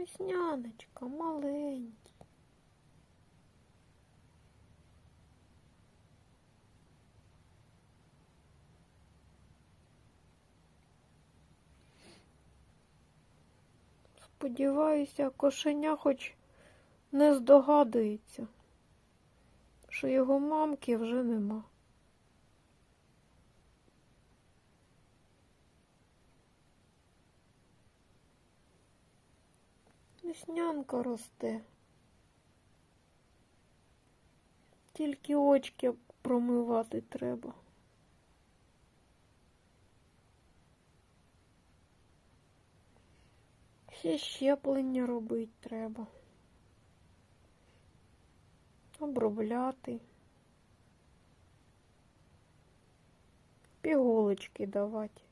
Весняночка, маленький. Сподіваюся, кошеня хоч не здогадується, що його мамки вже нема. Веснянка росте. Тільки очки промивати треба. Ще щеплення робити треба. Обробляти. Піголочки давати.